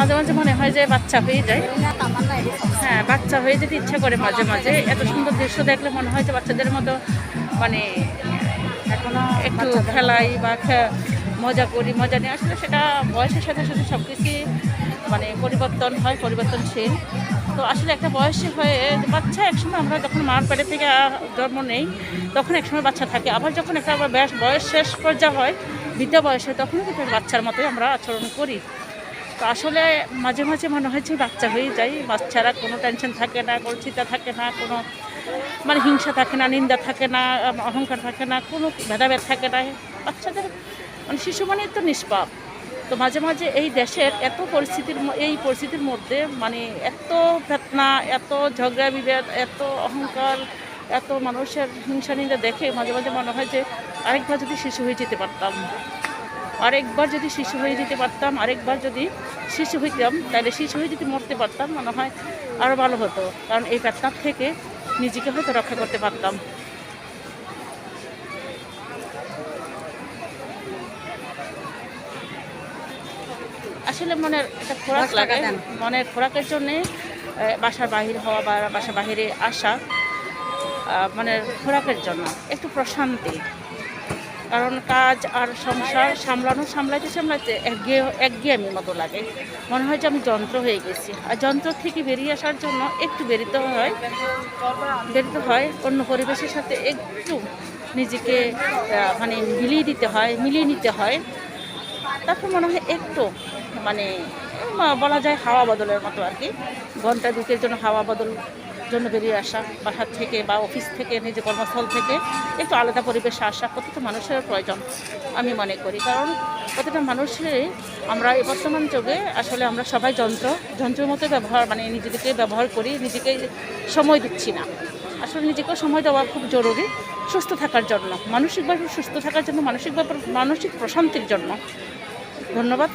মাঝে মাঝে মনে হয় যে বাচ্চা হয়ে যায়। হ্যাঁ বাচ্চা হয়ে যেতে ইচ্ছা করে মাঝে মাঝে। এত সুন্দর দৃশ্য দেখলে মনে হয় যে বাচ্চাদের মতো মানে এখনও একটু খেলাই বা মজা করি মজা নিয়ে আসলে সেটা বয়সের সাথে সাথে সব কিছুই মানে পরিবর্তন হয় পরিবর্তনশীল। তো আসলে একটা বয়সে হয়ে বাচ্চা একসময় আমরা যখন মার পেটে থেকে জন্ম নেই তখন একসময় বাচ্চা থাকে। আবার যখন একটা আবার বয়স শেষ পর্যায়ে হয় বিদ্যা বয়সে তখনও কিন্তু বাচ্চার মতোই আমরা আচরণ করি। তো আসলে মাঝে মাঝে মনে হয় যে বাচ্চা হয়ে যায় বাচ্চারা কোনো টেনশন থাকে না কোনো থাকে না, কোনো মানে হিংসা থাকে না, নিন্দা থাকে না অহংকার থাকে না, কোনো ভেদাভেদ থাকে না। বাচ্চাদের মানে শিশু মানে তো নিষ্পাপ। তো মাঝে মাঝে এই দেশের এত পরিস্থিতির এই পরিস্থিতির মধ্যে মানে এত ফেতনা, এত ঝগড়া বিভেদ এত অহংকার, এত মানুষের হিংসা নিন্দা দেখে মাঝে মাঝে মনে হয় যে আরেকবার যদি শিশু হয়ে যেতে পারতাম। আরেকবার যদি শিশু হয়ে যেতে পারতাম আরেকবার যদি শিশু হইতাম তাহলে শিশু হয়ে যদি মরতে পারতাম মনে হয় আরও ভালো হতো। কারণ এই পেটনার থেকে নিজেকে হয়তো রক্ষা করতে পারতাম। আসলে মনের একটা খোরাক লাগে। মনের খোরাকের জন্যে বাসার বাহির হওয়া বা বাসার বাহিরে আসা মানে খোরাকের জন্য। একটু প্রশান্তি। কারণ কাজ আর সংসার সামলানো, সামলাইতে সামলাইতে একঘেয়ে একঘেয়েমি মতো লাগে। মনে হয় যে আমি যন্ত্র হয়ে গেছি। আর যন্ত্র থেকে বেরিয়ে আসার জন্য একটু বেরিতে হয় বেরিতে হয় অন্য পরিবেশের সাথে একটু নিজেকে মানে মিলিয়ে দিতে হয়, মিলিয়ে নিতে হয়। তারপর মনে হয় একটু মানে বলা যায় হাওয়া বদলের মতো আর কি। ঘণ্টা দুকের জন্য হাওয়া বদল জন্য বেরিয়ে আসা, বাসার থেকে বা অফিস থেকে, নিজের কর্মস্থল থেকে একটু আলাদা পরিবেশে আসা প্রতিটা মানুষের প্রয়োজন, আমি মনে করি। কারণ প্রতিটা মানুষেরই আমরা এই বর্তমান যুগে আসলে আমরা সবাই যন্ত্র, যন্ত্রের মতো ব্যবহার মানে নিজেদেরকে ব্যবহার করি, নিজেকে সময় দিচ্ছি না। আসলে নিজেকেও সময় দেওয়া খুব জরুরি, সুস্থ থাকার জন্য, মানসিকভাবে সুস্থ থাকার জন্য, মানসিকভাবে, মানসিক প্রশান্তির জন্য। ধন্যবাদ।